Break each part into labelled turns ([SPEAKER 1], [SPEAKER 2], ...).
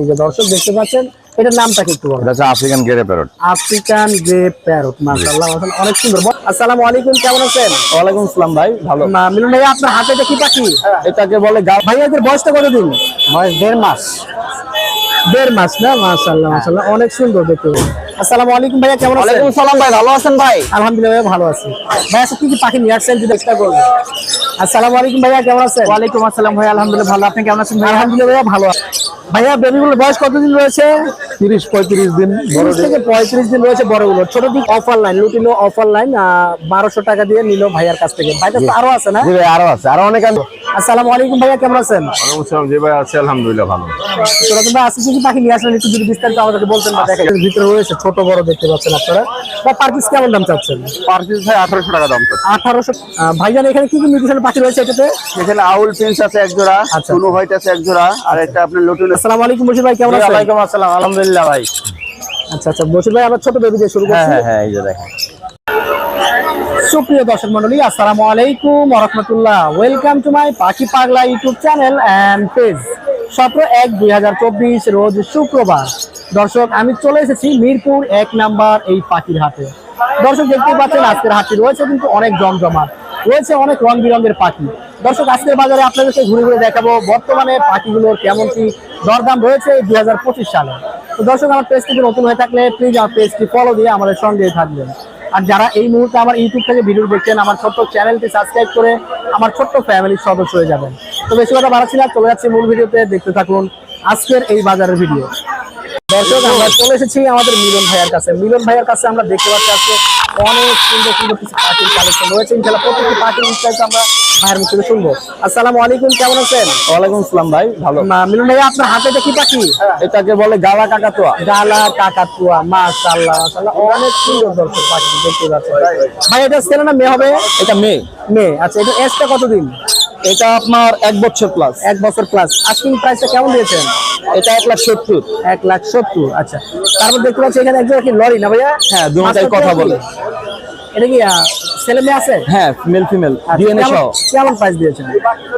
[SPEAKER 1] এই যে দর্শক দেখতে পাচ্ছেন এটার নামটা কি একটু বলেন?
[SPEAKER 2] এটা African grey parrot.
[SPEAKER 1] African grey parrot মাশাআল্লাহ মাশাআল্লাহ অনেক সুন্দর। আসসালামু আলাইকুম কেমন আছেন?
[SPEAKER 2] আসসালাম ভাই ভালো।
[SPEAKER 1] মা মিলন ভাই আপনার হাতে এটা কি পাখি?
[SPEAKER 2] এটাকে বলে গা
[SPEAKER 1] ভাইয়াদের বয়সটা কতদিন?
[SPEAKER 2] বয়স দেড় মাস।
[SPEAKER 1] দেড় মাস না? মাশাআল্লাহ মাশাআল্লাহ অনেক সুন্দর দেখতে। আসসালামু আলাইকুম ভাইয়া কেমন আছেন?
[SPEAKER 2] ওয়ালাইকুম সালাম ভাই ভালো আছেন ভাই?
[SPEAKER 1] আলহামদুলিল্লাহ ভাইয়া ভালো আছি। ভাইয়া আজকে কি কি পাখি নিয়ে আসছেন যদি চেষ্টা করবেন আসসালামু আলাইকুম ভাইয়া কেমন আছেন?
[SPEAKER 2] আসসালাম ভাই আলহামদুলিল্লাহ ভালো। আপনি কেমন আছেন
[SPEAKER 1] আলহামদুলিল্লাহ ভালো আছি। ভাইয়া বেবিগুলোর বয়স কতদিন রয়েছে?
[SPEAKER 2] তিরিশ পঁয়ত্রিশ দিন
[SPEAKER 1] তিরিশ থেকে পঁয়ত্রিশ দিন রয়েছে বড়গুলো। ছোট দিক opaline lutino opaline বারোশো টাকা দিয়ে নিল ভাইয়ার কাছ থেকে। ভাইটা তো আরও আছে না?
[SPEAKER 2] ভাই আরও আছে। আরও অনেক আছে।
[SPEAKER 1] আসসালামু আলাইকুম ভাইয়া কেমন আছেন?
[SPEAKER 2] আসসালাম জি ভাই আছে আলহামদুলিল্লাহ ভালো।
[SPEAKER 1] তোরা কিন্তু আজকে কি কি পাখি নিয়ে আসলেন একটু যদি বিস্তারিত আমাদেরকে বলতেন না দেখেন। ভিতরে রয়েছে ছোট বড় দেখতে পাচ্ছেন আপনারা। বা পার পিস কেমন দাম চাচ্ছেন?
[SPEAKER 2] পার পিস ভাই আঠারোশো টাকা দাম তো
[SPEAKER 1] আঠারোশো ভাইজান এখানে কি কি মিউটেশন পাখি রয়েছে এটাতে?
[SPEAKER 2] এখানে আউল প্রিন্স আছে এক জোড়া
[SPEAKER 1] আচ্ছা।
[SPEAKER 2] সুনু হোয়াইট আছে এক জোড়া আর একটা আপনার লটুন
[SPEAKER 1] আসসালামু আলাইকুম বসির ভাই কেমন আছেন?
[SPEAKER 2] ওয়ালাইকুম আসসালাম আলহামদুলিল্লাহ ভাই।
[SPEAKER 1] আচ্ছা আচ্ছা বসির ভাই আমরা ছোট বেবি দিয়ে শুরু
[SPEAKER 2] হ্যাঁ
[SPEAKER 1] করছি
[SPEAKER 2] হ্যাঁ হ্যাঁ এই যে দেখেন।
[SPEAKER 1] সুপ্রিয় দর্শক মন্ডলী আসসালামু আলাইকুম রহমতুল্লাহ। ওয়েলকাম টু মাই পাখি পাগলা ইউটিউব চ্যানেল অ্যান্ড পেজ সতেরো এক দুই হাজার চব্বিশ রোজ শুক্রবার। দর্শক, আমি চলে এসেছি মিরপুর এক নাম্বার এই পাখির হাটে। দর্শক দেখতে পাচ্ছেন, আজকের হাটটি রয়েছে কিন্তু অনেক জমজমাট। রয়েছে অনেক রং বিরঙের পাখি। দর্শক, আজকের বাজারে আপনাদেরকে ঘুরে ঘুরে দেখাবো বর্তমানে পাখিগুলোর কেমন কি দরদাম রয়েছে দুই হাজার পঁচিশ সালে। তো দর্শক, আমার পেজটি নতুন হয়ে থাকলে প্লিজ আমার পেজটি ফলো দিয়ে আমাদের সঙ্গেই থাকবেন। আর যারা এই মুহূর্তে আমার ইউটিউব থেকে ভিডিও দেখছেন, আমার ছোট্ট চ্যানেলটি সাবস্ক্রাইব করে আমার ছোট্ট ফ্যামিলির সদস্য হয়ে যাবেন। তো বেশি কথা বাড়াচ্ছি না, চলে যাচ্ছি মূল ভিডিওতে, দেখতে থাকুন আজকের এই বাজারের ভিডিও দর্শক, আমরা চলে এসেছি আমাদের মিলন ভাইয়ার কাছে। মিলন ভাইয়ার কাছে আমরা দেখতে পাচ্ছি আজকে অনেক সুন্দর সুন্দর কিছু পার্টির কালেকশন রয়েছে। ইনশাল্লাহ প্রত্যেকটি পার্টির বিস্তারিত আমরা ভাইয়ের মুখ থেকে শুনব। আসসালামু আলাইকুম কেমন আছেন?
[SPEAKER 2] ওয়ালাইকুম আসসালাম ভাই ভালো।
[SPEAKER 1] না মিলন ভাই আপনার হাতে দেখি পাখি?
[SPEAKER 2] এটাকে বলে গালা কাকাতুয়া।
[SPEAKER 1] গালা কাকাতুয়া মাশাআল্লাহ মাশাআল্লাহ অনেক সুন্দর দর্শক পাখি দেখতে পাচ্ছেন। ভাই এটা ছেলে না মেয়ে হবে?
[SPEAKER 2] এটা মেয়ে।
[SPEAKER 1] মেয়ে আচ্ছা এটা এসটা কতদিন?
[SPEAKER 2] এটা আপনার এক বছর প্লাস
[SPEAKER 1] এক বছর প্লাস আস্কিং প্রাইসটা কেমন দিয়েছেন?
[SPEAKER 2] এটা এক লাখ সত্তর।
[SPEAKER 1] এক লাখ সত্তর আচ্ছা। তারপর দেখতে পাচ্ছি এখানে একজন কি লরি না ভাইয়া?
[SPEAKER 2] হ্যাঁ, দু
[SPEAKER 1] মাস্টার
[SPEAKER 2] কথা বলে।
[SPEAKER 1] এটা কি ছেলে মেয়ে আছে?
[SPEAKER 2] হ্যাঁ মেল ফিমেল
[SPEAKER 1] আচ্ছা,
[SPEAKER 2] ডিএনএ সহ।
[SPEAKER 1] কেমন প্রাইস দিয়েছেন?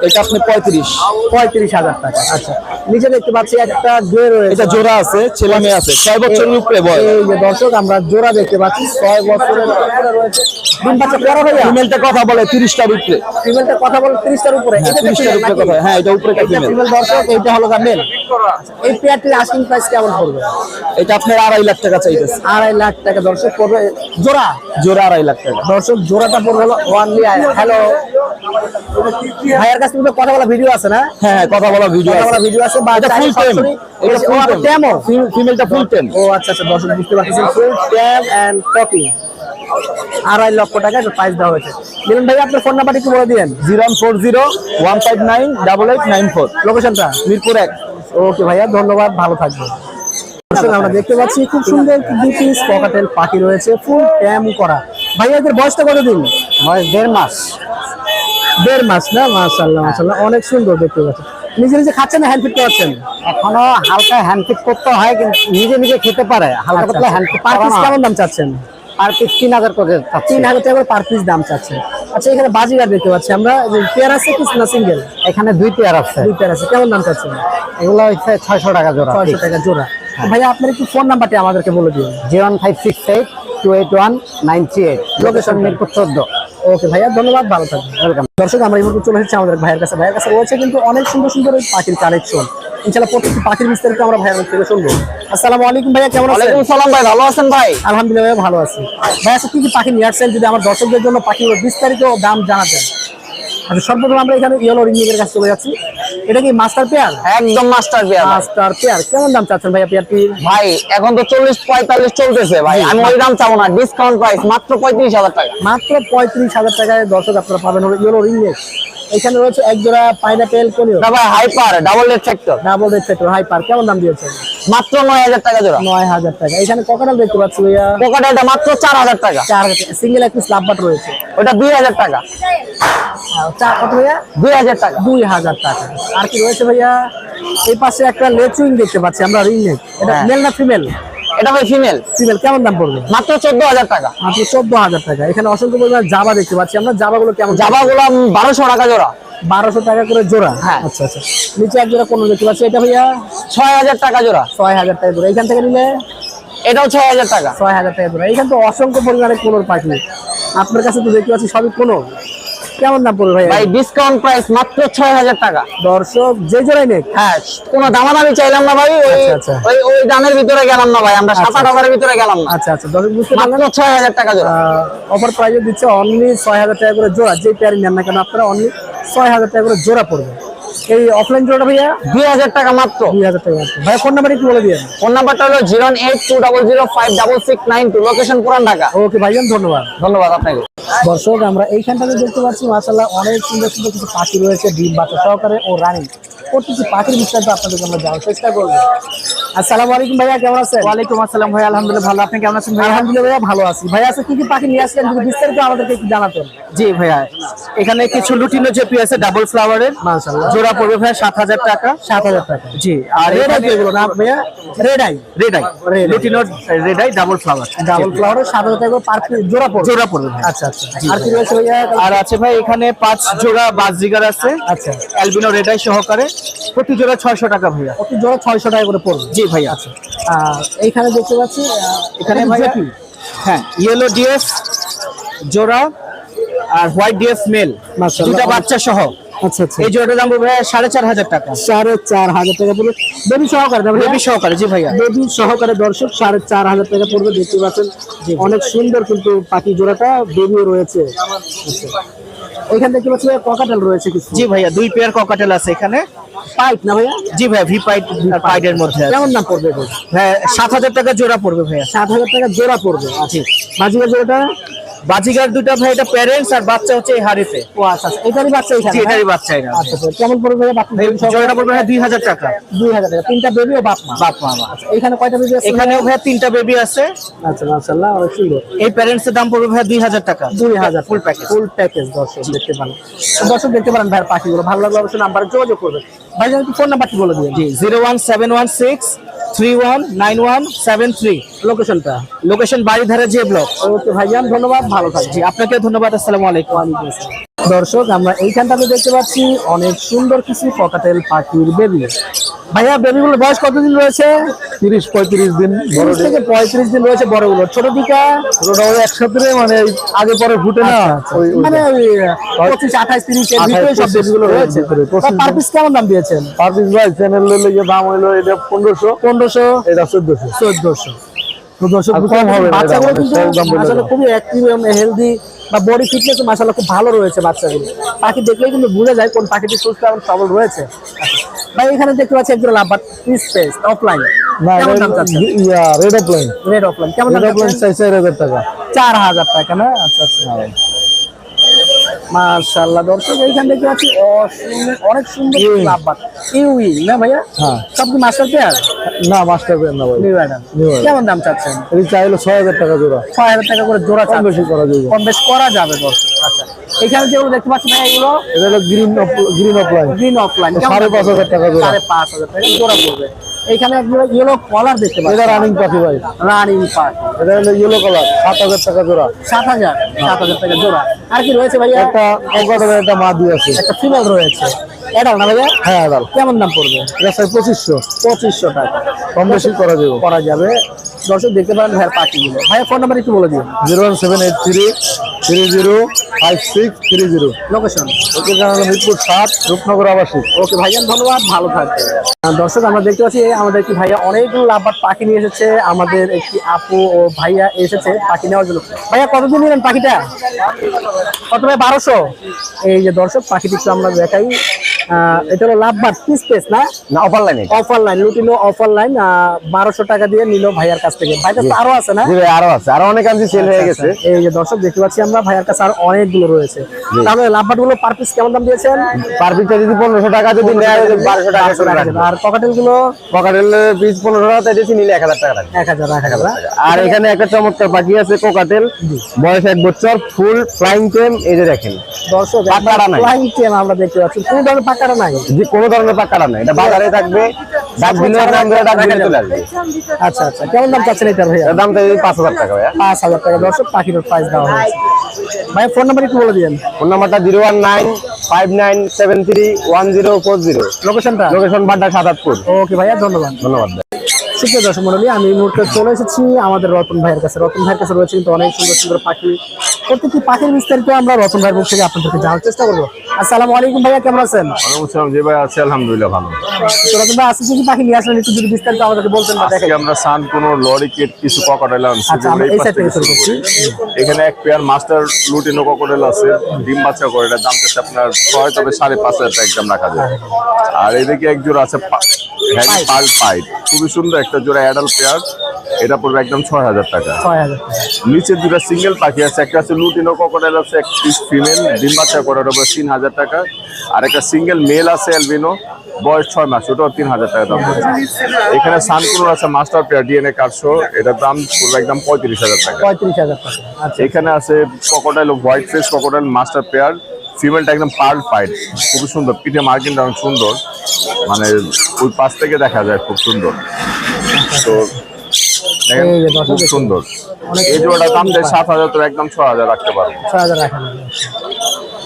[SPEAKER 2] এটা আপনি পঁয়ত্রিশ।
[SPEAKER 1] পঁয়ত্রিশ হাজার টাকা আচ্ছা। নিচে দেখতে পাচ্ছি একটা গ্রে রয়েছে।
[SPEAKER 2] এটা জোড়া আছে ছেলে মেয়ে আছে ছয় বছরের উপরে বয়স।
[SPEAKER 1] এই যে দর্শক আমরা জোড়া দেখতে পাচ্ছি ছয় বছরের উপরে রয়েছে। ডিম বাচ্চা পেয়ারা ভাইয়া?
[SPEAKER 2] ফিমেলটা কথা বলে তিরিশটার উপরে।
[SPEAKER 1] ফিমেলটা কথা বলে উপরে।
[SPEAKER 2] হ্যাঁ,
[SPEAKER 1] এটা
[SPEAKER 2] 30 টার উপরে? কথা। হ্যাঁ এটা উপরে
[SPEAKER 1] এটা
[SPEAKER 2] ফিমেল
[SPEAKER 1] ফিমেল দর্শক এইটা হলো গা মেল এই পেয়ারটির আস্কিং প্রাইস কেমন পড়বে?
[SPEAKER 2] এটা আপনার আড়াই লাখ টাকা চাইতেছে।
[SPEAKER 1] আড়াই লাখ টাকা দর্শক পড়বে জোড়া।
[SPEAKER 2] জোড়া আড়াই লাখ টাকা
[SPEAKER 1] দর্শক জোড়াটা পড়বে হলো ওয়ানলি হ্যালো ভাইয়ের কাছে কিন্তু কথা বলা ভিডিও আছে না?
[SPEAKER 2] হ্যাঁ হ্যাঁ, কথা বলা ভিডিও আছে।
[SPEAKER 1] বলা ভিডিও আছে বা
[SPEAKER 2] এটা ফুল
[SPEAKER 1] চাইলে
[SPEAKER 2] এটা ফুল
[SPEAKER 1] আবার
[SPEAKER 2] ফিমেলটা ফুল টেম
[SPEAKER 1] ও আচ্ছা আচ্ছা দর্শক বুঝতে পারতেছেন। ফুল ট্যাব এন্ড টপিং আড়াই লক্ষ টাকা প্রাইস দেওয়া হয়েছে। মিলন ভাই আপনার ফোন নাম্বারটি একটু বলে দিয়েন।
[SPEAKER 2] Zero four zero one five nine double eight nine four.
[SPEAKER 1] লোকেশনটা
[SPEAKER 2] মিরপুর এক।
[SPEAKER 1] ওকে ভাইয়া ধন্যবাদ ভালো থাকবেন। আমরা দেখতে পাচ্ছি খুব সুন্দর পকাটেল পাখি রয়েছে। ফুল ট্যাম করা। ভাইয়া এদের বয়সটা কতদিন?
[SPEAKER 2] বয়স দেড় মাস।
[SPEAKER 1] দেড় মাস না? মাশাল্লাহ মাশাল্লাহ অনেক সুন্দর দেখতে পাচ্ছি। নিজে নিজে খাচ্ছেন না হ্যান্ড ফিট করাচ্ছেন
[SPEAKER 2] এখনও হালকা হ্যান্ডফিট করতে হয় কিন্তু নিজে নিজে খেতে পারে। হালকা পাতলা হ্যান্ডফিট
[SPEAKER 1] পার পিস কেমন দাম চাচ্ছেন?
[SPEAKER 2] আর পিস তিন হাজার করে
[SPEAKER 1] তিন হাজার টাকা করে পার পিস দাম চাচ্ছে আচ্ছা এখানে বাজিগার দেখতে পাচ্ছি আমরা। পেয়ার আছে কি না সিঙ্গেল
[SPEAKER 2] এখানে দুই পেয়ার আছে।
[SPEAKER 1] দুই পেয়ার আছে। কেমন দাম চাচ্ছেন?
[SPEAKER 2] এগুলো হচ্ছে ছয়শো টাকা জোড়া
[SPEAKER 1] ছয়শো টাকা জোড়া। ভাইয়া আপনার একটু ফোন নাম্বারটি আমাদেরকে বলে দিন।
[SPEAKER 2] Zero one five six eight two eight one nine three eight location Mirpur চোদ্দ।
[SPEAKER 1] ওকে ভাইয়া ধন্যবাদ ভালো থাকবেন।
[SPEAKER 2] ওয়েলকাম
[SPEAKER 1] দর্শক আমরা এই মুহূর্তে চলে এসেছি আমাদের ভাইয়ের কাছে। ভাইয়ের কাছে রয়েছে কিন্তু অনেক সুন্দর সুন্দর ওই পাখির কালেকশন ইনশাল্লাহ প্রত্যেকটি পাখির বিস্তারিত আমরা ভাইয়ের থেকে শুনব। আসসালামু আলাইকুম ভাইয়া কেমন আছেন?
[SPEAKER 2] ওয়ালাইকুম সালাম ভাই ভালো আছেন ভাই?
[SPEAKER 1] আলহামদুলিল্লাহ ভালো আছি। ভাইয়া কি কি পাখি নিয়ে আসছেন? যদি আমার দর্শকদের জন্য পাখি বিস্তারিত দাম জানাতেন। আচ্ছা সর্বপ্রথম আমরা এখানে ইয়েলো রিংয়ের কাছে চলে যাচ্ছি। এটা কি মাস্টার পেয়ার
[SPEAKER 2] একদম মাস্টার পেয়ার
[SPEAKER 1] মাস্টার পেয়ার কেমন দাম চাচ্ছেন ভাইয়া পেয়ারটি
[SPEAKER 2] ভাই এখন তো চল্লিশ পঁয়তাল্লিশ চলতেছে ভাই। আমি ওই দাম চাবো না। ডিসকাউন্ট প্রাইস মাত্র পঁয়ত্রিশ হাজার টাকা।
[SPEAKER 1] মাত্র পঁয়ত্রিশ হাজার টাকায় দর্শক আপনারা পাবেন হলো ইয়েলো রিংনেক এখানে রয়েছে এক জোড়া পাইনাপেল কোনিও
[SPEAKER 2] না ভাই hyper double red factor
[SPEAKER 1] double red factor hyper কেমন দাম দিয়েছেন?
[SPEAKER 2] মাত্র নয় হাজার টাকা জোড়া।
[SPEAKER 1] নয় হাজার টাকা। এখানে ককাটাল দেখতে পাচ্ছি ভাইয়া।
[SPEAKER 2] পোকাটাটা মাত্র চার হাজার টাকা।
[SPEAKER 1] চার হাজার সিঙ্গেল একটি স্লাব বাট রয়েছে।
[SPEAKER 2] ওটা দুই হাজার টাকা।
[SPEAKER 1] কত ভাইয়া?
[SPEAKER 2] দুই হাজার টাকা।
[SPEAKER 1] দুই হাজার টাকা। আর কি রয়েছে ভাইয়া? এই পাশে একটা লেচুইং দেখতে পাচ্ছি আমরা রিং নেক এটা
[SPEAKER 2] হ্যাঁ।
[SPEAKER 1] মেল না ফিমেল
[SPEAKER 3] এটা হয় ফিমেল
[SPEAKER 1] ফিমেল কেমন দাম পড়বে?
[SPEAKER 3] মাত্র চোদ্দ হাজার টাকা।
[SPEAKER 1] মাত্র চোদ্দ হাজার টাকা। এখানে অসংখ্য পরিমাণ জাবা দেখতে পাচ্ছি আমরা। জাবাগুলো কেমন?
[SPEAKER 3] জাবা গুলো বারোশো টাকা জোড়া।
[SPEAKER 1] বারোশো টাকা করে জোড়া?
[SPEAKER 3] হ্যাঁ।
[SPEAKER 1] আচ্ছা আচ্ছা। নিচে এক জোড়া কোনো দেখতে পাচ্ছি। এটা ভাইয়া?
[SPEAKER 3] ছয় হাজার টাকা জোড়া।
[SPEAKER 1] ছয় হাজার টাকা জোড়া। এখান থেকে নিলে?
[SPEAKER 3] এটাও ছয় হাজার টাকা।
[SPEAKER 1] ছয় হাজার টাকা জোড়া। এখানে তো অসংখ্য পরিমাণে কোনোর পাখি। আপনার কাছে তো দেখতে পাচ্ছি সবই কোনো। কেমন দাম পড়বে ভাই
[SPEAKER 3] ভাই ডিসকাউন্ট প্রাইস মাত্র ছয় হাজার টাকা।
[SPEAKER 1] দর্শক যে জোড়াই নেই
[SPEAKER 3] হ্যাঁ কোনো দামাদামি চাইলাম না ভাই ওই
[SPEAKER 1] আচ্ছা, আচ্ছা।
[SPEAKER 3] ওই ওই দামের ভিতরে গেলাম না ভাই আমরা সাত আট হাজারের ভিতরে গেলাম না।
[SPEAKER 1] আচ্ছা আচ্ছা। দর্শক বুঝতে পারলেন
[SPEAKER 3] মাত্র ছয় হাজার টাকা জোড়া।
[SPEAKER 1] অফার প্রাইজে দিচ্ছে অনলি ছয় হাজার টাকা করে জোড়া। যে প্যারি নেন না কেন আপনারা অনলি ছয় হাজার টাকা করে জোড়া পড়বে। এই অফলাইন জোড়াটা ভাইয়া?
[SPEAKER 3] দুই হাজার টাকা মাত্র।
[SPEAKER 1] দুই হাজার টাকা মাত্র। ভাইয়া ফোন নাম্বার একটু বলে দিয়ে
[SPEAKER 3] ফোন নাম্বারটা হলো zero eight two double zero five double six nine two. Location Puran Dhaka.
[SPEAKER 1] Okay ভাইজান ধন্যবাদ।
[SPEAKER 3] ধন্যবাদ আপনাকে।
[SPEAKER 1] দর্শক আমরা এইখানটাতে দেখতে পাচ্ছি মাসাল্লাহ অনেক সুন্দর সুন্দর কিছু পাখি রয়েছে ডিম বাচ্চা সহকারে ও রানী। প্রত্যেকটি পাখির বিস্তারিত আপনাদেরকে আমরা জানার চেষ্টা করব। আসসালামু আলাইকুম ভাইয়া কেমন আছেন?
[SPEAKER 4] ওয়ালাইকুম আসসালাম ভাই আলহামদুলিল্লাহ ভালো। আপনি কেমন আছেন ভাই
[SPEAKER 1] আলহামদুলিল্লাহ ভাইয়া ভালো আছি। ভাইয়া আছে কি কি পাখি নিয়ে আসলেন? বিস্তারিত আমাদেরকে একটু জানাতেন।
[SPEAKER 4] জি ভাইয়া এখানে কিছু লুটিনো জেপি আছে ডাবল ফ্লাওয়ারের।
[SPEAKER 1] মাশাআল্লাহ।
[SPEAKER 4] জোড়া পড়বে ভাইয়া সাত হাজার টাকা।
[SPEAKER 1] সাত হাজার টাকা।
[SPEAKER 4] জি
[SPEAKER 1] আর রেড আই এগুলো? না ভাইয়া red eye
[SPEAKER 4] red eye lutino red eye double flower
[SPEAKER 1] double ফ্লাওয়ারের সাত হাজার টাকা পার জোড়া পড়বে।
[SPEAKER 4] জোড়া পড়বে।
[SPEAKER 1] আচ্ছা আচ্ছা। আর কি রয়েছে ভাইয়া?
[SPEAKER 4] আর আছে ভাই এখানে পাঁচ জোড়া বাসজিগার আছে।
[SPEAKER 1] আচ্ছা।
[SPEAKER 4] অ্যালবিনো রেড আই সহকারে। প্রতি জোড়া ছয়শো টাকা ভাইয়া।
[SPEAKER 1] প্রতি জোড়া ছয়শো টাকা করে পড়বে।
[SPEAKER 4] জি ভাইয়া।
[SPEAKER 1] আর এইখানে দেখতে পাচ্ছি
[SPEAKER 4] এখানে ভাইয়া। হ্যাঁ ইয়েলো ডিএস জোড়া আর হোয়াইট ডিএস মেল দুটা বাচ্চা সহ।
[SPEAKER 1] আচ্ছা আচ্ছা।
[SPEAKER 4] এই জোড়াটার দাম পড়বে সাড়ে চার হাজার টাকা।
[SPEAKER 1] সাড়ে চার হাজার টাকা পড়বে বেবি সহকারে
[SPEAKER 4] বেবি সহকারে জি ভাইয়া।
[SPEAKER 1] বেবি সহকারে দর্শক সাড়ে চার হাজার টাকা পড়বে দেখতে পাচ্ছেন। অনেক সুন্দর কিন্তু পাখি জোড়াটা বেবিও রয়েছে। আচ্ছা। এখানে দেখতে পাচ্ছি ককাটেল রয়েছে কিছু।
[SPEAKER 4] জি ভাইয়া দুই পেয়ার ককাটেল আছে এখানে।
[SPEAKER 1] পাইপ না ভাইয়া?
[SPEAKER 4] জি ভাইয়া ভি পাইপ পাইপ এর মধ্যে
[SPEAKER 1] কেমন দাম পড়বে ভাই?
[SPEAKER 4] ভাইয়া সাত হাজার টাকা জোড়া পড়বে ভাইয়া।
[SPEAKER 1] সাত হাজার টাকা জোড়া পড়বে আচ্ছা। বাজিকার জোড়াটা?
[SPEAKER 4] বাজিগার দুটা ভাই এটা প্যারেন্টস আর বাচ্চা হচ্ছে এই হাড়িতে।
[SPEAKER 1] ও আচ্ছা আচ্ছা। এটারই বাচ্চা এখানে হ্যাঁ?
[SPEAKER 4] এটারই বাচ্চা এটা
[SPEAKER 1] আচ্ছা কেমন পড়বে
[SPEAKER 4] বাচ্চা? জোড়াটা পড়বে 2000 টাকা।
[SPEAKER 1] 2000 টাকা। তিনটা বেবি ও বাপ মা?
[SPEAKER 4] বাপ মা
[SPEAKER 1] আচ্ছা এখানে কয়টা বেবি আছে?
[SPEAKER 4] এখানেও ভাই তিনটা বেবি আছে।
[SPEAKER 1] আচ্ছা মাশাআল্লাহ অনেক সুন্দর।
[SPEAKER 4] এই প্যারেন্টস এর দাম পড়বে ভাই 2000 টাকা।
[SPEAKER 1] 2000
[SPEAKER 4] ফুল প্যাকেজ
[SPEAKER 1] ফুল প্যাকেজ দর্শক দেখতে পারেন দর্শক দেখতে পারেন ভাই পাখিগুলো। ভালো লাগলে অবশ্যই নাম্বারে যোগাযোগ করবেন। ভাই ফোন নাম্বারটি বলে দিবেন।
[SPEAKER 4] জি 01716 three one nine one seven three.
[SPEAKER 1] লোকেশনটা
[SPEAKER 4] লোকেশন বাড়িধারা যে ব্লক
[SPEAKER 1] ওকে ভাইজান, ধন্যবাদ, ভালো
[SPEAKER 4] থাকছি আপনাকে ধন্যবাদ, আসসালামু আলাইকুম।
[SPEAKER 1] দর্শক, আমরা এইখানটাতে দেখতে পাচ্ছি, অনেক সুন্দর কিছু ককাটেল পাখির বেবি। ভাইয়া বেবিগুলোর বয়স কতদিন রয়েছে?
[SPEAKER 5] তিরিশ পঁয়ত্রিশ দিন
[SPEAKER 1] তিরিশ থেকে পঁয়ত্রিশ দিন রয়েছে বড়গুলো। ছোট দিকা?
[SPEAKER 5] ছোটটা ওই একসাথে মানে আগে পরে ফুটে না। ওই ওই
[SPEAKER 1] মানে পঁচিশ আঠাশ তিরিশ এর ভিতরে সব বেবিগুলো রয়েছে। পার পিস কেমন দাম দিয়েছেন?
[SPEAKER 5] ভাই চ্যানেল দাম হইল এটা পনেরোশো।
[SPEAKER 1] পনেরোশো?
[SPEAKER 5] এটা চোদ্দশো।
[SPEAKER 1] চোদ্দশো। বাচ্চাগুলো কিন্তু। খুবই অ্যাক্টিভ এবং হেলদি বা বডি ফিটনেস মাসাল্লাহ খুব ভালো রয়েছে বাচ্চাগুলো। পাখি দেখলেই কিন্তু বোঝা যায় কোন পাখিটি সুস্থ এবং সবল রয়েছে। আচ্ছা। ভাই এখানে দেখতে পাচ্ছি একজন লাভ পিস পেস অফলাইন কেমন দাম চাচ্ছেন?
[SPEAKER 5] Yeah red opaline
[SPEAKER 1] red opaline কেমন দাম চাচ্ছেন?
[SPEAKER 5] চাই চার হাজার টাকা।
[SPEAKER 1] না? আচ্ছা আচ্ছা। মাশাআল্লাহ দর্শক এইখানে দেখতে পাচ্ছি অনেক সুন্দর ইউই না ভাইয়া?
[SPEAKER 5] হ্যাঁ।
[SPEAKER 1] সব কি মাস্টার পেয়ার
[SPEAKER 5] না মাস্টার পেন না ভাই।
[SPEAKER 1] নিউ অ্যাডাম কেমন দাম চাচ্ছেন?
[SPEAKER 5] এটি চাইলো ছয় হাজার টাকা জোড়া।
[SPEAKER 1] ছয় হাজার টাকা করে জোড়া
[SPEAKER 5] কম
[SPEAKER 1] চাচ্ছেন।
[SPEAKER 5] বেশি করা যাবে।
[SPEAKER 1] কম বেশ করা যাবে দর্শক। এখানে যেগুলো দেখতে পাচ্ছেন ভাই এগুলো
[SPEAKER 5] এটা হলো green green opaline
[SPEAKER 1] green opaline
[SPEAKER 5] 5500 টাকা জোড়া
[SPEAKER 1] 5500 টাকা জোড়া পড়বে। এখানে আপনারা ইয়েলো কালার দেখতে পাচ্ছেন।
[SPEAKER 5] এটা রানিং পাখি ভাই।
[SPEAKER 1] রানিং পাখি
[SPEAKER 5] এটা হলো ইয়েলো কলার 7000 টাকা জোড়া।
[SPEAKER 1] 7000 7000 টাকা জোড়া। আর কি রয়েছে ভাই
[SPEAKER 5] একটা অগডের একটা মাদি আছে।
[SPEAKER 1] একটা ফিমেল রয়েছে। এটা না
[SPEAKER 5] হ্যাঁ
[SPEAKER 1] কেমন দাম পড়বে?
[SPEAKER 5] এটা 2500
[SPEAKER 1] 2500 টাকা।
[SPEAKER 5] কম বেশি করা যাবে।
[SPEAKER 1] করা যাবে। দর্শক দেখতে পারেন ভাইয়ের পাখিগুলো ফোন নাম্বার একটু বলে দিন
[SPEAKER 5] 01783 30 five six three zero
[SPEAKER 1] location
[SPEAKER 5] Mirpur সাত রূপনগর আবাসিক।
[SPEAKER 1] ওকে ভাইজান ধন্যবাদ ভালো থাকবে দর্শক আমরা দেখতে পাচ্ছি আমাদের একটি ভাইয়া অনেকগুলো লাভবার পাখি নিয়ে এসেছে। আমাদের একটি আপু ও ভাইয়া এসেছে পাখি নেওয়ার জন্য। ভাইয়া কতদিন নিলেন পাখিটা? কত ভাই বারোশো? এই যে দর্শক পাখিটি আমরা দেখাই। এটা হলো লাভবার পিস পেস না?
[SPEAKER 3] না অফার লাইনে
[SPEAKER 1] opaline lutino opaline বারোশো টাকা দিয়ে নিল ভাইয়ার কাছ থেকে। আরও আছে না?
[SPEAKER 3] জি ভাই আরও আছে। আরও অনেক আনছি সেল হয়ে গেছে।
[SPEAKER 1] এই যে দর্শক দেখতে পাচ্ছি আমরা ভাইয়ার কাছে আর অনেকগুলো রয়েছে। তাহলে লাভবারগুলো পার পিস কেমন দাম দিয়েছেন?
[SPEAKER 3] পার পিসটা যদি পনেরোশো টাকা যদি নেয় বারোশো টাকা করে রাখবে।
[SPEAKER 1] আর পকেটেলগুলো?
[SPEAKER 3] পকেটের পিস পনেরোশো টাকা তাই দিয়েছি নিলে এক হাজার টাকা রাখবে
[SPEAKER 1] এক হাজার এক হাজার
[SPEAKER 3] আর এখানে একটা চমৎকার পাখি আছে কোকাটেল বয়স এক বছর ফুল ফ্লাইং টেম এই যে দেখেন।
[SPEAKER 1] দর্শক ফ্লাইং টেম আমরা দেখতে পাচ্ছি। পাখি পাকাটা নাই।
[SPEAKER 2] জি কোনো ধরনের পাক্কাটা নাই। এটা বাজারে থাকবে ডাক দিলে আমরা ডাক দিলে চলে আসবে।
[SPEAKER 1] আচ্ছা আচ্ছা কেমন দাম চাচ্ছেন ভাইয়া?
[SPEAKER 2] টাকা ভাইয়া।
[SPEAKER 1] পাঁচ হাজার টাকা। দর্শক পাখির প্রাইস দেওয়া হয়েছে। ভাই ফোন নাম্বার একটু বলে দিবেন
[SPEAKER 2] ফোন নাম্বারটা zero one nine five nine seven three one zero four zero.
[SPEAKER 1] লোকেশনটা
[SPEAKER 2] লোকেশন বাড্ডা সাদাতপুর।
[SPEAKER 1] ওকে ভাইয়া ধন্যবাদ।
[SPEAKER 2] ধন্যবাদ
[SPEAKER 1] সুপ্রিয় দর্শক মন্ডলী আমি এই মুহূর্তে চলে এসেছি আমাদের রতন ভাইয়ের কাছে। রতন ভাইয়ের কাছে রয়েছে কিন্তু অনেক সুন্দর সুন্দর পাখি। প্রত্যেকটি পাখির বিস্তারিত আমরা রতন ভাইয়ের মুখ থেকে আপনাদেরকে জানার চেষ্টা করব। আসসালামু আলাইকুম ভাইয়া কেমন আছেন?
[SPEAKER 6] ওয়ালাইকুম জি ভাই আছে আলহামদুলিল্লাহ ভালো।
[SPEAKER 1] তো রতন ভাই আজকে কি পাখি নিয়ে আসলেন? একটু যদি বিস্তারিত আমাদেরকে বলতেন বা
[SPEAKER 6] আজকে
[SPEAKER 1] দেখেন।
[SPEAKER 6] আমরা সান কোনো লরি কেট কিছু ককটেল আনছি
[SPEAKER 1] আচ্ছা, আমরা এই side থেকে শুরু করছি।
[SPEAKER 6] এখানে এক পেয়ার মাস্টার লুটিনো ককটেল আছে ডিম বাচ্চা করে এটার দাম আপনার ছয় তবে সাড়ে পাঁচ হাজার টাকা একদম রাখা যায়। আর এদিকে এক জোড়া আছে হ্যাঁ পাল পাইট খুবই সুন্দর একটা জোড়া অ্যাডাল্ট পেয়ার এটা পড়বে একদম ছয় হাজার টাকা। নিচে দুটো সিঙ্গেল পাখি আছে। একটা আছে লুটিনো ককটেল আছে এক পিস ফিমেল ডিম বাচ্চা করে ওটা তিন হাজার টাকা। আর একটা সিঙ্গেল মেল আছে অ্যালবিনো বয়স ছয় মাস ওটাও তিন হাজার টাকা দাম এখানে সানকুনোর আছে মাস্টার পেয়ার ডিএনএ কার্ডশো এটার দাম পড়বে একদম পঁয়ত্রিশ হাজার টাকা।
[SPEAKER 1] পঁয়ত্রিশ হাজার টাকা। আচ্ছা।
[SPEAKER 6] এখানে আছে crocodile white face crocodile master pair ফিমেলটা একদম পার্ল ফাইট খুবই সুন্দর পিঠে মার্কিনটা অনেক সুন্দর মানে ওই পাশ থেকে দেখা যায় খুব সুন্দর। তো দেখেন
[SPEAKER 1] যে
[SPEAKER 6] খুব সুন্দর। এই জোড়াটা দাম দেয় সাত হাজার তো একদম ছ হাজার রাখতে পারব।
[SPEAKER 1] ছ হাজার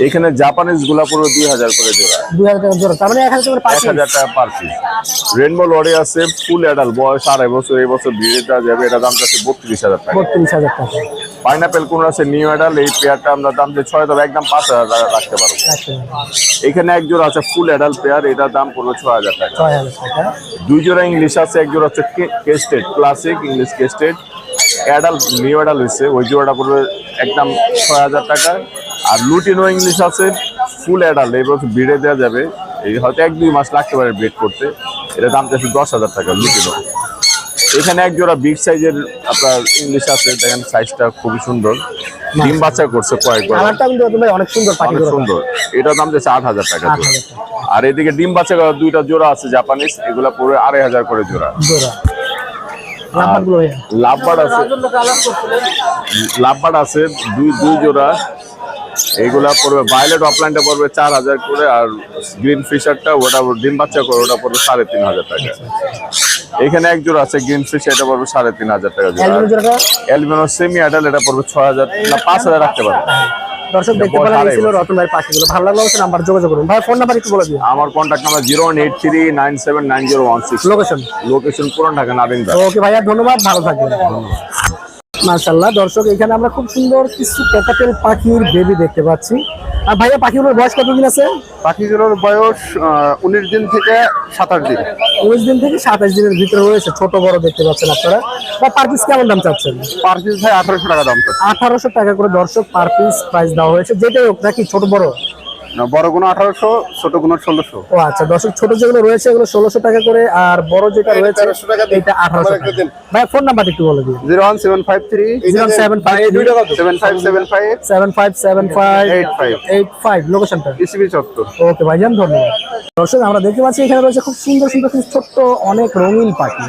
[SPEAKER 6] এখানে জাপানিজগুলা পুরো দুই হাজার করে জোড়া।
[SPEAKER 1] দুই হাজার টাকা জোড়া তার মানে এক হাজার
[SPEAKER 6] এক হাজার টাকা পার পিস রেনবো লরি আছে ফুল অ্যাডাল বয়স আড়াই বছর এই বছর ভিড়ে দেওয়া যাবে এটা দামটা আছে বত্রিশ হাজার টাকা।
[SPEAKER 1] বত্রিশ হাজার টাকা।
[SPEAKER 6] পাইনাপেল কোন আছে নিউ অ্যাডাল এই পেয়ারটা আমরা দাম দিয়ে ছয় তবে একদম পাঁচ হাজার টাকা রাখতে পারব। এখানে এক জোড়া আছে ফুল অ্যাডাল পেয়ার এটার দাম পড়বে ছ হাজার টাকা।
[SPEAKER 1] ছয় হাজার টাকা।
[SPEAKER 6] দুই জোড়া ইংলিশ আছে এক জোড়া হচ্ছে crested classic English crested adult new adult হয়েছে ওই জোড়াটা পড়বে একদম ছয় হাজার টাকা। আর লুটিনো ইংলিশ আছে ফুল অ্যাডাল এই বছর বিড়ে দেওয়া যাবে। এই হয়তো এক দুই মাস লাগতে পারে ব্রেড করতে। এটা দাম চাচ্ছে দশ হাজার টাকা লুটিনো। এখানে এক জোড়া বিগ সাইজের আপনার ইংলিশ আছে দেখেন সাইজটা খুবই সুন্দর। ডিম বাচ্চা করছে কয়েকবার
[SPEAKER 1] অনেক সুন্দর
[SPEAKER 6] অনেক সুন্দর। এটার দাম দিচ্ছে আট হাজার টাকা আর এদিকে ডিম বাচ্চা করা দুইটা জোড়া আছে জাপানিজ এগুলা পুরো আড়াই হাজার করে জোড়া। লাভবার্ড আছে লাভবার আছে দুই দুই জোড়া। এইগুলা পড়বে ভায়োলেট অফলাইনটা পড়বে চার হাজার করে আর গ্রিন ফিশারটা ওটা ডিম বাচ্চা করে ওটা পড়বে সাড়ে তিন হাজার টাকা। এখানে এক জোড়া আছে গ্রিন ফিশ এটা পড়বে সাড়ে তিন হাজার টাকা জোড়া।
[SPEAKER 1] অ্যালবিনো
[SPEAKER 6] সেমি অ্যাডাল এটা পড়বে ছয় হাজার না পাঁচ হাজার রাখতে পারবে
[SPEAKER 1] দর্শক দেখতে পেলেন এই ছিল রতন ভাই পাখিগুলো ভালো লাগল অবশ্যই নাম্বার যোগাযোগ করুন। ভাই ফোন নাম্বার একটু বলে দিন
[SPEAKER 6] আমার contact number zero one eight three nine seven nine zero one six
[SPEAKER 1] location
[SPEAKER 6] location Puran Dhaka Nabinda
[SPEAKER 1] ওকে ভাইয়া ধন্যবাদ। ভালো থাকবেন। মাশাল্লাহ দর্শক এখানে আমরা খুব সুন্দর কিছু কোকাটেল পাখির বেবি দেখতে পাচ্ছি। আর ভাইয়া পাখিগুলোর বয়স কতদিন আছে?
[SPEAKER 7] পাখিগুলোর বয়স উনিশ দিন থেকে সাতাশ দিন।
[SPEAKER 1] উনিশ দিন থেকে সাতাশ দিনের ভিতরে রয়েছে ছোট বড় দেখতে পাচ্ছেন আপনারা। বা পার পিস কেমন দাম চাচ্ছেন?
[SPEAKER 7] পার পিস ভাই আঠারোশো টাকা দাম
[SPEAKER 1] আঠারোশো টাকা করে দর্শক পার পিস প্রাইস দেওয়া হয়েছে। যেটাই হোক নাকি ছোট বড়?
[SPEAKER 7] আঠারোশো ষোলোশো।
[SPEAKER 1] ও আচ্ছা দর্শক ছোট যেগুলো রয়েছে এগুলো ষোলোশো টাকা করে আর বড় যেটা রয়েছে
[SPEAKER 7] 1300 টাকা দিন।
[SPEAKER 1] এটা আঠারোশো ভাই ফোন একটু বলে দিন।
[SPEAKER 7] Zero one seven five three
[SPEAKER 1] zero seven five
[SPEAKER 7] seven five seven five.
[SPEAKER 1] Seven five seven five. Eight five. লোকেশনটা?
[SPEAKER 7] ইসিবি চত্বর।
[SPEAKER 1] ওকে ভাইজান ধন্যবাদ। দর্শক আমরা দেখতে পাচ্ছি এখানে রয়েছে খুব সুন্দর সুন্দর ছোট্ট অনেক রঙিন পাখি।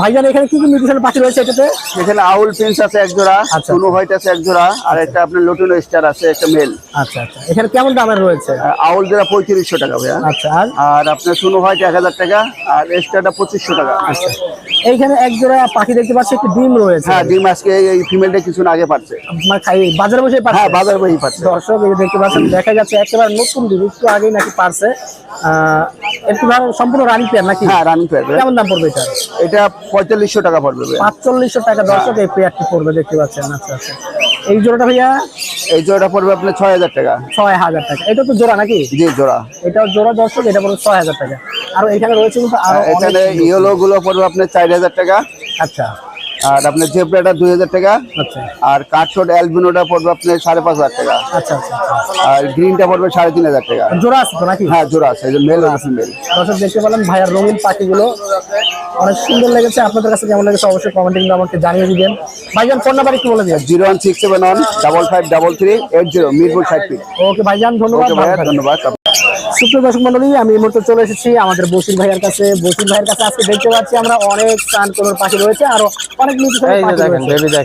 [SPEAKER 1] ভাইজান এখানে কি কি মিউটেশনের পাখি রয়েছে এটাতে?
[SPEAKER 7] এখানে আউল প্রিন্স আছে এক জোড়া
[SPEAKER 1] আচ্ছা।
[SPEAKER 7] সুনো হোয়াইট আছে এক জোড়া আর একটা আপনার লটুনো স্টার আছে একটা মেল
[SPEAKER 1] আচ্ছা আচ্ছা। এখানে কেমন দামের রয়েছে?
[SPEAKER 7] আউল জোড়া পঁয়ত্রিশশো টাকা ভাইয়া।
[SPEAKER 1] আচ্ছা আর?
[SPEAKER 7] আপনার সুনো হোয়াইট এক হাজার টাকা আর স্টারটা পঁচিশশো টাকা।
[SPEAKER 1] আচ্ছা। এইখানে এক জোড়া পাখি দেখতে পাচ্ছি একটি ডিম রয়েছে।
[SPEAKER 7] হ্যাঁ ডিম আজকে এই ফিমেলটা কিছুদিন আগে পাচ্ছে।
[SPEAKER 1] মানে বাজারে বসে
[SPEAKER 7] হ্যাঁ
[SPEAKER 1] পাচ্ছে
[SPEAKER 7] বাজার বই পাচ্ছে।
[SPEAKER 1] দর্শক এই দেখতে পাচ্ছেন দেখা যাচ্ছে একেবারে নতুন ডিম একটু আগেই নাকি পারছে। একটু সম্পূর্ণ রানি পেয়ার নাকি?
[SPEAKER 7] হ্যাঁ রানিং পেয়ার
[SPEAKER 1] কেমন দাম পড়বে এটা?
[SPEAKER 7] এটা পঁয়তাল্লিশশো টাকা পড়বে
[SPEAKER 1] পাঁচচল্লিশশো টাকা দর্শক এই পেয়ারটি পড়বে দেখতে পাচ্ছেন আচ্ছা আচ্ছা। এই জোড়াটা ভাইয়া?
[SPEAKER 7] এই জোড়াটা পড়বে আপনার ছয় হাজার টাকা।
[SPEAKER 1] ছয় হাজার টাকা। এটা তো জোড়া নাকি?
[SPEAKER 7] জি জোড়া।
[SPEAKER 1] এটা জোড়া দর্শক এটা পড়বে ছয় হাজার টাকা। আর এখানে রয়েছে কিন্তু
[SPEAKER 7] এখানে ইয়েলো গুলো পড়বে আপনার চার হাজার টাকা।
[SPEAKER 1] আচ্ছা।
[SPEAKER 7] আর আপনার জেব্রাটা দুই হাজার টাকা।
[SPEAKER 1] আচ্ছা।
[SPEAKER 7] আর কাঠশোট অ্যালবিনোটা পড়বে আপনার সাড়ে পাঁচ হাজার টাকা।
[SPEAKER 1] আচ্ছা আচ্ছা।
[SPEAKER 7] আর গ্রিনটা পড়বে সাড়ে তিন হাজার টাকা।
[SPEAKER 1] জোড়া আছে তো নাকি?
[SPEAKER 7] হ্যাঁ জোড়া আছে মেল আছে
[SPEAKER 1] দর্শক দেখতে পেলাম ভাইয়ার রঙিন পাখিগুলো। অনেক সুন্দর লেগেছে। আপনাদের কাছে কেমন লেগেছে অবশ্যই কমেন্টিং আমাকে জানিয়ে দিবেন। ভাইজান ফোন নাম্বার একটু বলে দিন
[SPEAKER 7] zero one six seven one double five double three eight zero Mirpur side
[SPEAKER 1] okay ভাইজান ধন্যবাদ।
[SPEAKER 7] ধন্যবাদ।
[SPEAKER 1] সুপ্রিয় দর্শক মন্ডলী আমি এই মুহূর্তে চলে এসেছি আমাদের বসির ভাইয়ের কাছে। বসির ভাইয়ের কাছে আজকে দেখতে পাচ্ছি আমরা অনেক স্নান কোনোর পাখি রয়েছে আরও অনেক নিচু।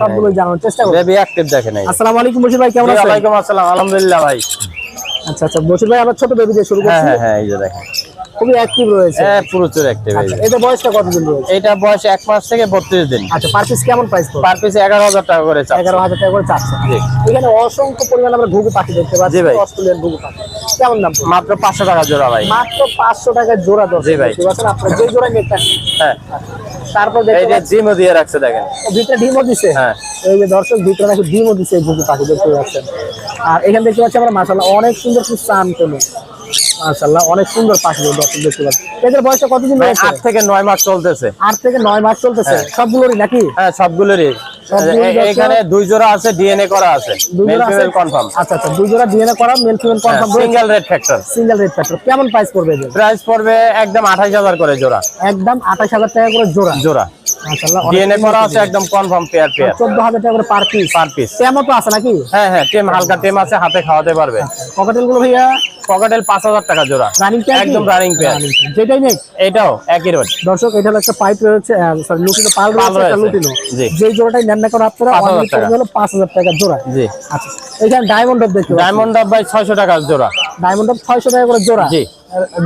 [SPEAKER 1] সবগুলো জানার চেষ্টা করব
[SPEAKER 2] বেবি অ্যাক্টিভ দেখেন
[SPEAKER 1] আসসালামু আলাইকুম বসির ভাই কেমন আছেন?
[SPEAKER 2] ওয়ালাইকুম আসসালাম আলহামদুলিল্লাহ ভাই।
[SPEAKER 1] আচ্ছা আচ্ছা বসির ভাই আমরা ছোট বেবি দিয়ে শুরু
[SPEAKER 2] হ্যাঁ
[SPEAKER 1] করছি।
[SPEAKER 2] হ্যাঁ হ্যাঁ এই যে দেখেন।
[SPEAKER 1] খুবই অ্যাক্টিভ রয়েছে।
[SPEAKER 2] হ্যাঁ প্রচুর অ্যাক্টিভ।
[SPEAKER 1] আচ্ছা বয়সটা কতদিন রয়েছে?
[SPEAKER 2] এইটা বয়স এক মাস থেকে বত্রিশ দিন।
[SPEAKER 1] আচ্ছা পার পিস কেমন প্রাইস
[SPEAKER 2] পার পিসে এগারো হাজার টাকা করে।
[SPEAKER 1] এগারো হাজার টাকা করে চাচ্ছে। এখানে অসংখ্য পরিমাণে আমরা ঘুঘু পাখি দেখতে পাচ্ছি।
[SPEAKER 2] ভাই।
[SPEAKER 1] অস্ট্রেলিয়ান ঘুঘু পাখি। কেমন দাম
[SPEAKER 2] মাত্র পাঁচশো টাকা জোড়া ভাই।
[SPEAKER 1] মাত্র পাঁচশো টাকা জোড়া দশ
[SPEAKER 2] ভাই।
[SPEAKER 1] আপনার যে জোড়া নেট
[SPEAKER 2] হ্যাঁ।
[SPEAKER 1] তারপর
[SPEAKER 2] এই
[SPEAKER 1] দেখতে
[SPEAKER 2] যে
[SPEAKER 1] পাচ্ছি
[SPEAKER 2] জিমও দিয়ে রাখছে দেখেন।
[SPEAKER 1] ভিতরে ডিমও দিছে?
[SPEAKER 2] হ্যাঁ।
[SPEAKER 1] এই যে দর্শক ভিতরে নাকি ডিমও দিছে ঘুঘু পাখি দেখতে পাচ্ছেন। আর এখানে দেখতে পাচ্ছি আমরা মাসাল্লাহ অনেক সুন্দর কিছু চান কোনো মাসাল্লাহ অনেক সুন্দর পাখি দর্শক দেখতে পাচ্ছি এদের বয়সটা কতদিন
[SPEAKER 2] ভাই,
[SPEAKER 1] রয়েছে
[SPEAKER 2] থেকে নয় মাস চলতেছে।
[SPEAKER 1] আট থেকে নয় মাস চলতেছে। সবগুলোরই নাকি?
[SPEAKER 2] হ্যাঁ সবগুলোরই।
[SPEAKER 1] সবগুলোরই
[SPEAKER 2] এ-
[SPEAKER 1] যাচ্ছে-
[SPEAKER 2] এখানে দুই জোড়া আছে ডিএনএ করা আছে। মেল ফিমেল কনফার্ম
[SPEAKER 1] আচ্ছা আচ্ছা দুই জোড়া ডিএনএ করা male female confirm
[SPEAKER 2] single red factor
[SPEAKER 1] single red factor কেমন প্রাইস পড়বে এদের?
[SPEAKER 2] প্রাইস পড়বে একদম আঠাইশ হাজার করে জোড়া।
[SPEAKER 1] একদম আঠাশ হাজার টাকা করে জোড়া।
[SPEAKER 2] জোড়া।
[SPEAKER 1] মাশাআল্লাহ
[SPEAKER 2] ডিএনএ করা আছে একদম কনফার্ম পেয়ার পেয়ার
[SPEAKER 1] চোদ্দ হাজার টাকা করে পার পিস
[SPEAKER 2] পার পিস
[SPEAKER 1] তো আছে নাকি?
[SPEAKER 2] হ্যাঁ হ্যাঁ টেম হালকা টেম আছে হাতে খাওয়াতে পারবে।
[SPEAKER 1] ককাটেলগুলো ভাইয়া?
[SPEAKER 2] পকেটেল পাঁচ হাজার টাকা জোড়া।
[SPEAKER 1] রানিং পেয়ার
[SPEAKER 2] একদম রানিং পেয়ার
[SPEAKER 1] যেটাই নেই
[SPEAKER 2] এটাও একই রোড
[SPEAKER 1] দর্শক এটা একটা পাইপ রয়েছে সরি লুটিনো পাল
[SPEAKER 2] পাল
[SPEAKER 1] রয়েছে লুটিনো যেই জোড়াটাই নেন না করে আপনারা অনলি। করবে হলো টাকা জোড়া।
[SPEAKER 2] জি।
[SPEAKER 1] আচ্ছা এখানে ডায়মন্ড অফ দেখতে
[SPEAKER 2] ডায়মন্ড ডাব ভাই ছয়শো টাকা জোড়া।
[SPEAKER 1] ডায়মন্ড ছয়শো টাকা করে জোড়া।
[SPEAKER 2] জি।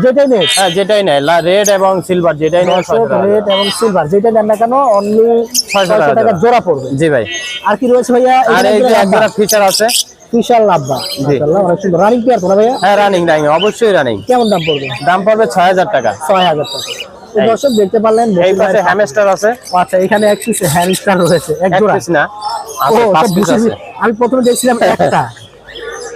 [SPEAKER 1] যেটাই নেই
[SPEAKER 2] হ্যাঁ যেটাই নেয় রেড এবং সিলভার যেটাই টাকা
[SPEAKER 1] রেড এবং সিলভার যেটা নেন না কেন অনলি ছয়শো
[SPEAKER 2] টাকা
[SPEAKER 1] টাকা
[SPEAKER 2] জোড়া।
[SPEAKER 1] পড়বে।
[SPEAKER 2] জি ভাই।
[SPEAKER 1] আর কি রয়েছে ভাইয়া?
[SPEAKER 2] আর এই যে একজোড়া ফিচার আছে
[SPEAKER 1] বিশাল লাভবা মাশাআল্লাহ অনেক সুন্দর। রানিং পেয়ার না ভাইয়া?
[SPEAKER 2] হ্যাঁ রানিং রানিং অবশ্যই রানিং
[SPEAKER 1] কেমন দাম পড়বে?
[SPEAKER 2] দাম পড়বে ছয় হাজার টাকা।
[SPEAKER 1] ছয় হাজার টাকা। তো দর্শক দেখতে পারলেন
[SPEAKER 2] এই পাশে হ্যামস্টার আছে।
[SPEAKER 1] আচ্ছা এখানে এক পিস হ্যামস্টার রয়েছে এক জোড়া।
[SPEAKER 2] না?
[SPEAKER 1] আমি প্রথমে দেখছিলাম একটা।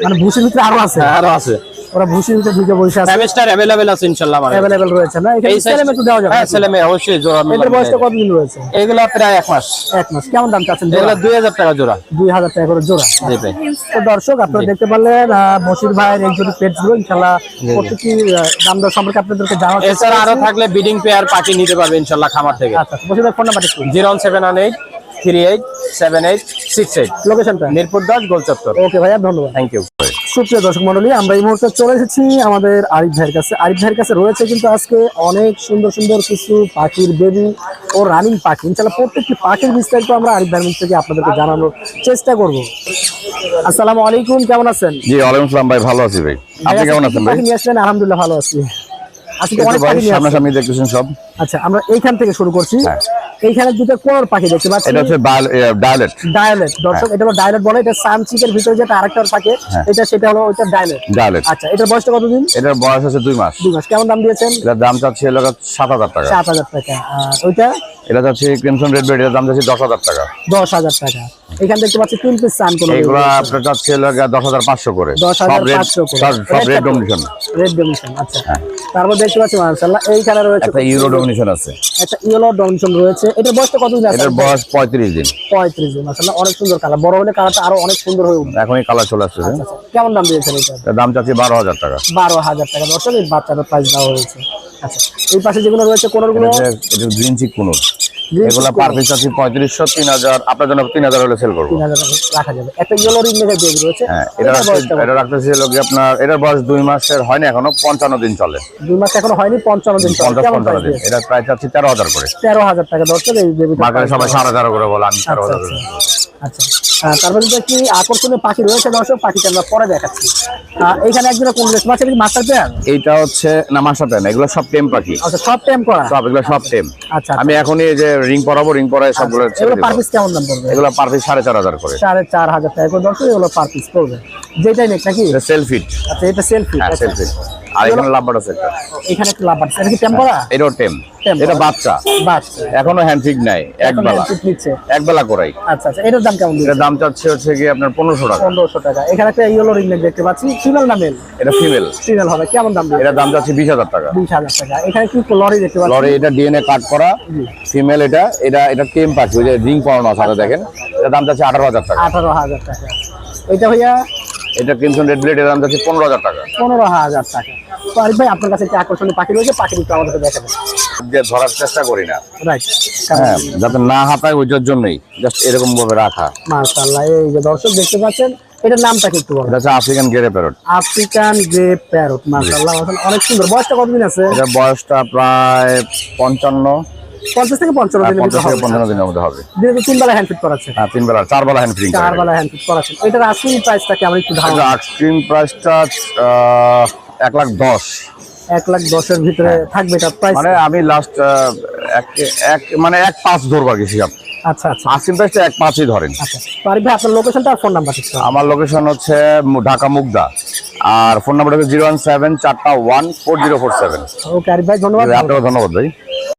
[SPEAKER 1] মানে ভুসির ভিতরে আরও আছে।
[SPEAKER 2] হ্যাঁ, আরও আছে।
[SPEAKER 1] ওরা ভিতরে ঢুকে বসে আছে।
[SPEAKER 2] হ্যামস্টার অ্যাভেলেবেল আছে ইনশাআল্লাহ আমার।
[SPEAKER 1] অ্যাভেলেবেল রয়েছে না?
[SPEAKER 2] এই
[SPEAKER 1] ছেলে মেয়ে তো দেওয়া যাবে
[SPEAKER 2] হ্যাঁ ছেলে মেয়ে অবশ্যই জোড়া
[SPEAKER 1] এদের
[SPEAKER 2] মিলানো
[SPEAKER 1] বয়সটা কতদিন রয়েছে?
[SPEAKER 2] এগুলো প্রায় এক মাস।
[SPEAKER 1] এক মাস। কেমন দাম চাচ্ছেন
[SPEAKER 2] এগুলো দুই হাজার টাকা জোড়া।
[SPEAKER 1] দুই হাজার টাকা করে জোড়া।
[SPEAKER 2] জি ভাই।
[SPEAKER 1] তো দর্শক আপনারা দেখতে পারলেন বশির ভাইয়ের একজনের পেটসগুলো ইনশাল্লাহ প্রত্যেকটি দাম দর সম্পর্কে আপনাদেরকে চেষ্টা
[SPEAKER 2] এছাড়া
[SPEAKER 1] আরও
[SPEAKER 2] থাকলে বিডিং পেয়ার পার্টি নিতে পারবে ইনশাল্লাহ খামার থেকে।
[SPEAKER 1] আচ্ছা বশির ভাই ফোন নাম্বার একটু
[SPEAKER 2] zero seven one eight three eight seven eight six eight.
[SPEAKER 1] লোকেশনটা
[SPEAKER 2] মিরপুর দশ গোলচত্বর।
[SPEAKER 1] ওকে ভাইয়া ধন্যবাদ।
[SPEAKER 2] থ্যাংক ইউ
[SPEAKER 1] সুপ্রিয় দর্শক মন্ডলী আমরা এই মুহূর্তে চলে এসেছি আমাদের আরিফ ভাইয়ের কাছে। আরিফ ভাইয়ের কাছে রয়েছে কিন্তু আজকে অনেক সুন্দর সুন্দর কিছু পাখির বেবি ও রানিং পাখি। ইনশাল্লাহ প্রত্যেকটি পাখির বিস্তারিত আমরা আরিফ ভাইয়ের মুখ থেকে আপনাদেরকে জানানোর চেষ্টা করব। আসসালামু আলাইকুম কেমন আছেন?
[SPEAKER 7] জি ওয়ালাইকুম সালাম ভাই ভালো আছি ভাই। আপনি কেমন আছেন ভাই?
[SPEAKER 1] নিয়ে আসলেন? আলহামদুলিল্লাহ ভালো আছি। আজকে অনেক পাখি নিয়ে
[SPEAKER 7] সামনাসামনি দেখতেছেন সব।
[SPEAKER 1] আচ্ছা আমরা এইখান থেকে শুরু করছি।
[SPEAKER 7] হ্যাঁ।
[SPEAKER 1] এইখানে দুটো কোনর পাখি দেখতে পাচ্ছি
[SPEAKER 7] এটা হচ্ছে ডায়লেট।
[SPEAKER 1] ডায়ালেট দর্শক এটা হলো ডায়লেট বলে এটা সানচিকের ভিতরে যেটা আরেকটা থাকে
[SPEAKER 7] হ্যাঁ।
[SPEAKER 1] এটা সেটা হলো ওইটা ডায়লেট।
[SPEAKER 7] ডায়লেট।
[SPEAKER 1] আচ্ছা এটার বয়সটা কতদিন?
[SPEAKER 7] এটার বয়স আছে দুই মাস।
[SPEAKER 1] দুই মাস। কেমন দাম দিয়েছেন?
[SPEAKER 7] এটার দাম চাচ্ছে সাত হাজার টাকা।
[SPEAKER 1] সাত হাজার টাকা। ওইটা?
[SPEAKER 7] এটা চাচ্ছে ক্রিমসন রেড বেড এটার দাম চাচ্ছে দশ হাজার টাকা।
[SPEAKER 1] দশ হাজার টাকা। এখানে দেখতে পাচ্ছি তিন পিস সান কোনো
[SPEAKER 7] এইগুলো আপনার এলাকা দশ হাজার পাঁচশো করে।
[SPEAKER 1] দশ হাজার পাঁচশো করে।
[SPEAKER 7] সব রেড ডমিনেশন
[SPEAKER 1] রেড ডোমিশন আচ্ছা। তারপর দেখতে পাচ্ছি মার্শাল্লাহ এইখানে রয়েছে
[SPEAKER 7] একটা ইউরো ডমিনেশন আছে।
[SPEAKER 1] একটা ইয়েলো ডোমিশন রয়েছে। এটার বয়সটা কতদিন আছে?
[SPEAKER 7] এটার বয়স পঁয়ত্রিশ দিন।
[SPEAKER 1] পঁয়ত্রিশ দিন মার্শাল্লাহ অনেক সুন্দর কালার বড় হলে কালারটা আরও অনেক সুন্দর হয়ে উঠবে।
[SPEAKER 7] এখনই কালার চলে আসছে
[SPEAKER 1] আচ্ছা, কেমন দাম দিয়েছেন এটা
[SPEAKER 7] দাম চাচ্ছে বারো হাজার টাকা।
[SPEAKER 1] বারো হাজার টাকা। দর্শক এই বাচ্চাটার প্রাইস দেওয়া হয়েছে। আচ্ছা এই পাশে যেগুলো রয়েছে কোনগুলো?
[SPEAKER 7] এটা এটা গ্রিন চিক কুনুর। এগুলো পার। পিস পঁয়ত্রিশশো তিন হাজার আপনার জন্য তিন হাজার হলে সেল করব।
[SPEAKER 1] 3000 রাখা যাবে। একটা ইয়েলো রিং বেবি রয়েছে
[SPEAKER 7] হ্যাঁ এটা? এটা রাখতেছি হলো কি আপনার এটার বয়স দুই মাসের হয়নি এখনও পঞ্চান্ন দিন চলে।
[SPEAKER 1] দুই মাস এখনও হয়নি পঞ্চান্ন দিন চলে।
[SPEAKER 7] পঞ্চাশ
[SPEAKER 1] কেমন
[SPEAKER 7] পঞ্চান্ন
[SPEAKER 1] প্রাইস
[SPEAKER 7] দিন। এটা প্রায় আছে তেরো হাজার করে।
[SPEAKER 1] তেরো হাজার টাকা দরকার এই বেবিটা
[SPEAKER 7] মার্কেটে সবাই সাড়ে তেরো করে বলে আমি তেরো
[SPEAKER 1] আচ্ছা
[SPEAKER 7] হাজার করে।
[SPEAKER 1] আচ্ছা। তারপর একটি আকর্ষণীয় পাখি রয়েছে দর্শক পাখিটা আমরা পরে দেখাচ্ছি। আহ, এইখানে একজন কোন মাস্টার
[SPEAKER 7] এইটা হচ্ছে না এগুলো সব টেম পাখি।
[SPEAKER 1] আচ্ছা সব টাইম করা।
[SPEAKER 7] সব এগুলো সব টেম।
[SPEAKER 1] আচ্ছা।
[SPEAKER 7] আমি এখনই এই যে রিং পরাবো রিং পরায় সবগুলো
[SPEAKER 1] এগুলো পার পিস কেমন দাম পড়বে?
[SPEAKER 7] এগুলো পার পিস সাড়ে চার হাজার করে।
[SPEAKER 1] সাড়ে চার হাজার টাকা করে দর্শক এগুলো পার পিস পড়বে। যেটাই নেক নাকি?
[SPEAKER 7] এটা সেলফিট
[SPEAKER 1] আচ্ছা এটা সেলফি
[SPEAKER 7] হ্যাঁ সেলফিট আর এখানে লাভবার আছে একটা।
[SPEAKER 1] এখানে একটু লাভ আছে। এটা কি টেম করা?
[SPEAKER 7] এটাও টেম। এটা। বাচ্চা।
[SPEAKER 1] বাস
[SPEAKER 7] এখনও হ্যান্ডফিক নাই। এক
[SPEAKER 1] এখন
[SPEAKER 7] বেলা
[SPEAKER 1] handpick নিচ্ছে।
[SPEAKER 7] এক বেলা করাই।
[SPEAKER 1] আচ্ছা আচ্ছা। এটার দাম কেমন
[SPEAKER 7] এর দাম চাচ্ছে হচ্ছে কি আপনার পনেরোশো টাকা।
[SPEAKER 1] পনেরোশো টাকা। এখানে একটা ইয়েলো রিং দেখতে পাচ্ছি। ফিমেল না মেল
[SPEAKER 7] এটা ফিমেল
[SPEAKER 1] ফিমেল হবে। কেমন দাম
[SPEAKER 7] এটার দাম চাচ্ছে বিশ হাজার টাকা।
[SPEAKER 1] বিশ হাজার টাকা। এখানে কি লরি দেখতে পাচ্ছি।
[SPEAKER 7] লরি এটা ডিএনএ কাট করা। ফিমেল এটা এটা এটা টেম পাখি ওই যে রিং পরানো আছে দেখেন। এটা দাম চাচ্ছে আঠারো হাজার টাকা।
[SPEAKER 1] আঠারো হাজার টাকা। এটা ভাইয়া
[SPEAKER 7] এটা ক্রিমসন রেড ব্লেড এর দাম চাচ্ছে পনেরো হাজার টাকা।
[SPEAKER 1] পনেরো হাজার টাকা। তো আরিফ ভাই আপনার কাছে একটা আকর্ষণীয় পাখি রয়েছে পাখি একটু আমাদেরকে দেখাবেন।
[SPEAKER 7] যে ধরার চেষ্টা করি না।
[SPEAKER 1] রাইট
[SPEAKER 7] হ্যাঁ যাতে না হাতায় ওইটার জন্যই জাস্ট এরকম ভাবে রাখা।
[SPEAKER 1] মার্শাল্লাহ এই যে দর্শক দেখতে পাচ্ছেন এটার নামটা কি একটু বলেন?
[SPEAKER 7] এটা African grey parrot
[SPEAKER 1] African grey parrot মার্শাল্লাহ অনেক সুন্দর। বয়সটা কতদিন আছে?
[SPEAKER 7] এটার বয়সটা প্রায় পঞ্চান্ন।
[SPEAKER 1] পঞ্চাশ থেকে পঞ্চান্ন
[SPEAKER 7] হ্যাঁ,
[SPEAKER 1] দিনের
[SPEAKER 7] পঞ্চাশ
[SPEAKER 1] ভিতরে
[SPEAKER 7] থেকে
[SPEAKER 1] হবে।
[SPEAKER 7] পঞ্চান্ন দিনের মধ্যে হবে।
[SPEAKER 1] দিনে তো তিন বেলা হ্যান্ড ফিট করাচ্ছে
[SPEAKER 7] হ্যাঁ তিন বেলা চার বেলা হ্যান্ড ফিটিং
[SPEAKER 1] চার বেলা হ্যান্ড ফিট এটার আসল প্রাইসটা কেমন একটু ধারণা
[SPEAKER 7] প্রাইসটা এক লাখ দশ।
[SPEAKER 1] এক লাখ দশের ভিতরে থাকবে এটা প্রাইস
[SPEAKER 7] মানে আমি লাস্ট এক মানে এক পাঁচ ধরবো আর কি হিসাব
[SPEAKER 1] আচ্ছা আচ্ছা।
[SPEAKER 7] প্রাইসটা এক পাঁচই ধরেন।
[SPEAKER 1] আচ্ছা। ভাই আপনার লোকেশনটা আর ফোন নাম্বার
[SPEAKER 7] আমার লোকেশন হচ্ছে ঢাকা মুগদা। আর ফোন নাম্বার হচ্ছে জিরো ওয়ান সেভেন চারটা one four zero four seven
[SPEAKER 1] okay Arif ভাই ধন্যবাদ।
[SPEAKER 7] আপনাকে ধন্যবাদ ভাই।